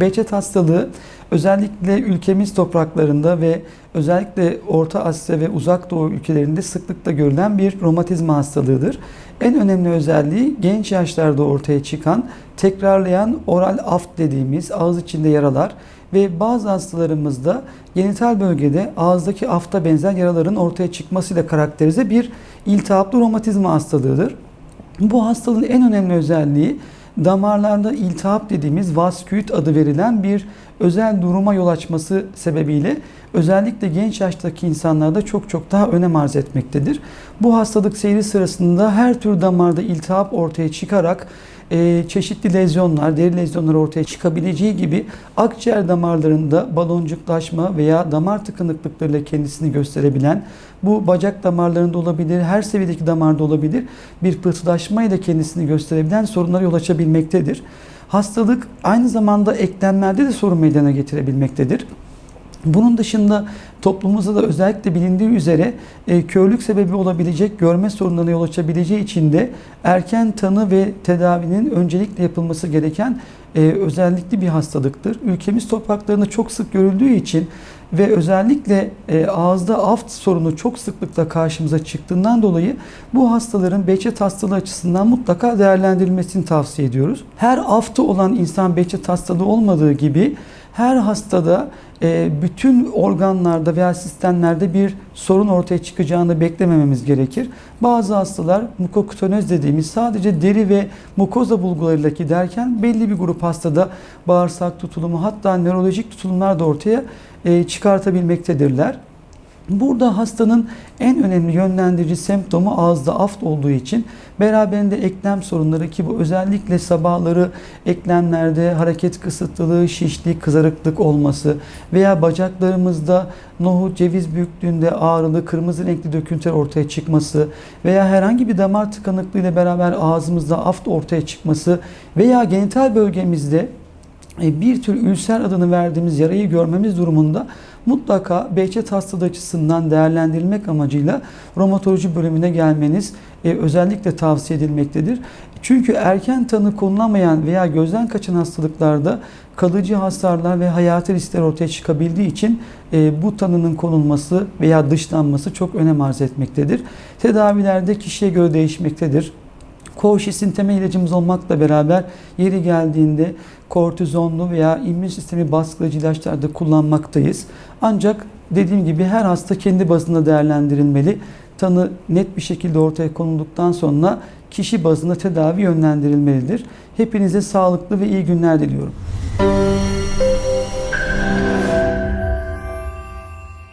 Behçet hastalığı özellikle ülkemiz topraklarında ve özellikle Orta Asya ve Uzak Doğu ülkelerinde sıklıkla görülen bir romatizma hastalığıdır. En önemli özelliği genç yaşlarda ortaya çıkan tekrarlayan oral aft dediğimiz ağız içinde yaralar ve bazı hastalarımızda genital bölgede ağızdaki afta benzer yaraların ortaya çıkmasıyla karakterize bir iltihaplı romatizma hastalığıdır. Bu hastalığın en önemli özelliği damarlarda iltihap dediğimiz vasküit adı verilen bir özel duruma yol açması sebebiyle özellikle genç yaştaki insanlarda çok çok daha önem arz etmektedir. Bu hastalık seyri sırasında her tür damarda iltihap ortaya çıkarak e, çeşitli lezyonlar, deri lezyonları ortaya çıkabileceği gibi akciğer damarlarında baloncuklaşma veya damar tıkanıklıklarıyla kendisini gösterebilen, bu bacak damarlarında olabilir, her seviyedeki damarda olabilir, bir pıhtılaşma ile kendisini gösterebilen sorunlara yol açabilmektedir. Hastalık aynı zamanda eklemlerde de sorun meydana getirebilmektedir. Bunun dışında toplumumuzda da özellikle bilindiği üzere e, körlük sebebi olabilecek görme sorunlarına yol açabileceği için de erken tanı ve tedavinin öncelikle yapılması gereken e, özellikli bir hastalıktır. Ülkemiz topraklarında çok sık görüldüğü için ve özellikle e, ağızda aft sorunu çok sıklıkla karşımıza çıktığından dolayı bu hastaların Behçet hastalığı açısından mutlaka değerlendirilmesini tavsiye ediyoruz. Her aftı olan insan Behçet hastalığı olmadığı gibi her hastada e, bütün organlarda veya sistemlerde bir sorun ortaya çıkacağını beklemememiz gerekir. Bazı hastalar mukokutonöz dediğimiz sadece deri ve mukoza bulgularıyla giderken belli bir grup hastada bağırsak tutulumu hatta nörolojik tutulumlar da ortaya e, çıkartabilmektedirler. Burada hastanın en önemli yönlendirici semptomu ağızda aft olduğu için beraberinde eklem sorunları ki bu özellikle sabahları eklemlerde hareket kısıtlılığı, şişlik, kızarıklık olması veya bacaklarımızda nohut, ceviz büyüklüğünde ağrılı, kırmızı renkli döküntüler ortaya çıkması veya herhangi bir damar tıkanıklığı ile beraber ağzımızda aft ortaya çıkması veya genital bölgemizde e, bir tür ülser adını verdiğimiz yarayı görmemiz durumunda mutlaka Behçet hastalığı açısından değerlendirilmek amacıyla romatoloji bölümüne gelmeniz e, özellikle tavsiye edilmektedir. Çünkü erken tanı konulamayan veya gözden kaçan hastalıklarda kalıcı hasarlar ve hayati riskler ortaya çıkabildiği için e, bu tanının konulması veya dışlanması çok önem arz etmektedir. Tedavilerde kişiye göre değişmektedir. Koşisin temel ilacımız olmakla beraber yeri geldiğinde kortizonlu veya immün sistemi baskılayıcı ilaçlarda kullanmaktayız. Ancak dediğim gibi her hasta kendi bazında değerlendirilmeli. Tanı net bir şekilde ortaya konulduktan sonra kişi bazında tedavi yönlendirilmelidir. Hepinize sağlıklı ve iyi günler diliyorum.